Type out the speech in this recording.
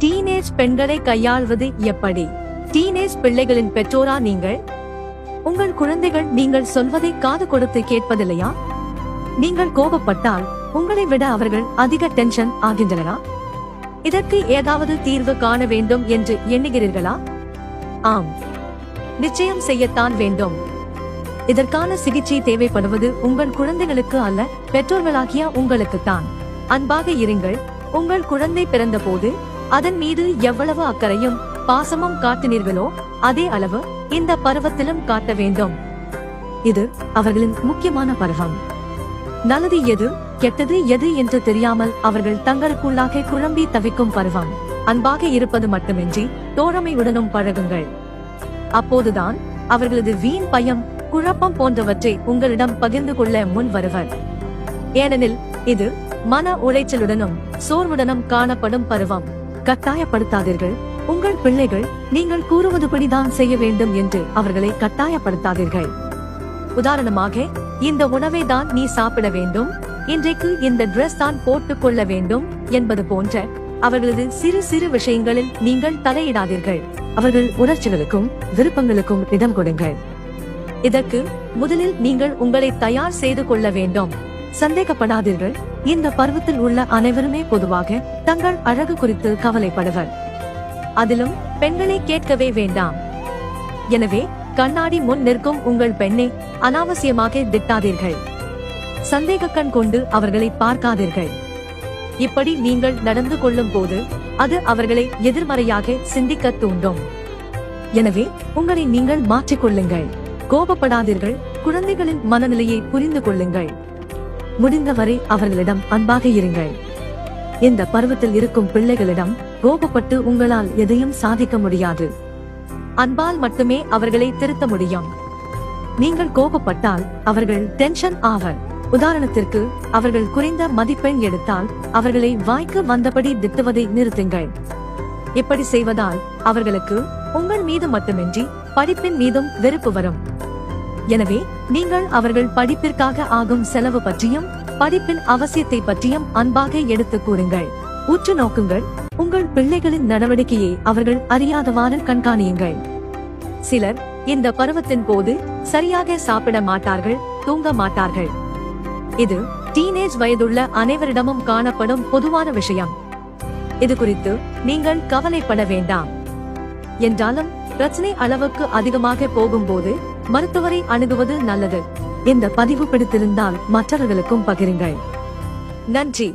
Teenage பெண்களை கையாள்வது எப்படி? டீனேஜ் பிள்ளைகளின் பெற்றோரா நீங்கள்? உங்கள் குழந்தைகள் நீங்கள் சொல்வதை காது கொடுத்து கேட்பதில்லையா? நீங்கள் கோபப்பட்டால் உங்களை விட அவர்கள் அதிக டென்ஷன் ஆகின்றனரா? இதற்கு ஏதாவது தீர்வு காண வேண்டும் என்று எண்ணுகிறீர்களா? ஆம். நிச்சயம் செய்யத்தான் வேண்டும். இதற்கான சிகிச்சை தேவைப்படுவது உங்கள் குழந்தைகளுக்கு அல்ல பெற்றோர்களாகிய உங்களுக்குத்தான். அன்பாக இருங்கள் உங்கள் குழந்தை பிறந்தபோது அதன் மீது எவ்வளவு அக்கறையும் பாசமும் காட்டினீர்களோ அதே அளவு இந்த பருவத்திலும் காட்ட வேண்டும். இது அவர்களின் முக்கியமான பருவம். நல்லது எது கெட்டது எது என்று தெரியாமல் அவர்கள் தங்களுக்குள்ளாக குழம்பி தவிக்கும் பருவம். அன்பாக இருப்பது மட்டுமின்றி தோழமையுடனும் பழகுங்கள். அப்போதுதான் அவர்களது வீண் பயம் குழப்பம் போன்றவற்றை உங்களிடம் பகிர்ந்து கொள்ள முன் வருவர். ஏனெனில் இது மன உளைச்சலுடனும் சோர்வுடனும் காணப்படும் பருவம். கட்டாயப்படுத்தாதீர்கள். உங்கள் பிள்ளைகள் நீங்கள் கூறுவதுபடிதான் செய்ய வேண்டும் என்று அவர்களை கட்டாயப்படுத்தாதீர்கள். உதாரணமாக இந்த உணவை தான் நீ சாப்பிட வேண்டும் இன்றைக்கு இந்த டிரெஸ் தான் போட்டுக் கொள்ள வேண்டும் என்பது போன்ற அவர்களது சிறு சிறு விஷயங்களில் நீங்கள் தலையிடாதீர்கள். அவர்கள் உணர்ச்சிகளுக்கும் விருப்பங்களுக்கும் இடம் கொடுங்கள். இதற்கு முதலில் நீங்கள் உங்களை தயார் செய்து கொள்ள வேண்டும். சந்தேகப்படாதீர்கள். இந்த பருவத்தில் உள்ள அனைவருமே பொதுவாக தங்கள் அழகு குறித்து கவலைப்படுவர். அதிலும் பெண்களை கேட்கவே வேண்டாம். எனவே கண்ணாடி முன் நிற்கும் உங்கள் பெண்ணை அனாவசியமாக திட்டாதீர்கள். சந்தேக கண் கொண்டு அவர்களை பார்க்காதீர்கள். இப்படி நீங்கள் நடந்து கொள்ளும் போது அது அவர்களை எதிர்மறையாக சிந்திக்க தூண்டும். எனவே உங்களை நீங்கள் மாற்றிக்கொள்ளுங்கள். கோபப்படாதீர்கள். குழந்தைகளின் மனநிலையை புரிந்து கொள்ளுங்கள். முடிந்தவரை அவர்களிடம் அன்பாக இருங்கள். இந்த பருவத்தில் இருக்கும் பிள்ளைகளிடம் கோபப்பட்டு உங்களால் எதையும் சாதிக்க முடியாது. அன்பால் மட்டுமே அவர்களை திருத்த முடியும். நீங்கள் கோபப்பட்டால் அவர்கள் டென்ஷன் ஆவர். உதாரணத்திற்கு அவர்கள் குறைந்த மதிப்பெண் எடுத்தால் அவர்களை வாய்க்கு வந்தபடி திட்டுவதை நிறுத்துங்கள். இப்படி செய்வதால் அவர்களுக்கு உங்கள் மீது மட்டுமின்றி படிப்பின் மீதும் வெறுப்பு வரும். எனவே நீங்கள் அவர்கள் படிப்பிற்காக ஆகும் செலவு பற்றியும் படிப்பின் அவசியத்தை பற்றியும் அன்பாக எடுத்து கூறுங்கள். உற்று நோக்குங்கள். உங்கள் பிள்ளைகளின் நடவடிக்கையை அவர்கள் அறியாதவாறு கண்காணியுங்கள். சிலர் இந்த பருவத்தின் போது சரியாக சாப்பிட மாட்டார்கள் தூங்க மாட்டார்கள். இது டீனேஜ் வயதுள்ள அனைவரிடமும் காணப்படும் பொதுவான விஷயம். இது குறித்து நீங்கள் கவலைப்பட வேண்டாம். என்றாலும் பிரச்சனை அளவுக்கு அதிகமாக போகும்போது மருத்துவரை அணுகுவது நல்லது. இந்த பதிவு பிடித்திருந்தால் மற்றவர்களுக்கும் பகிருங்கள். நன்றி.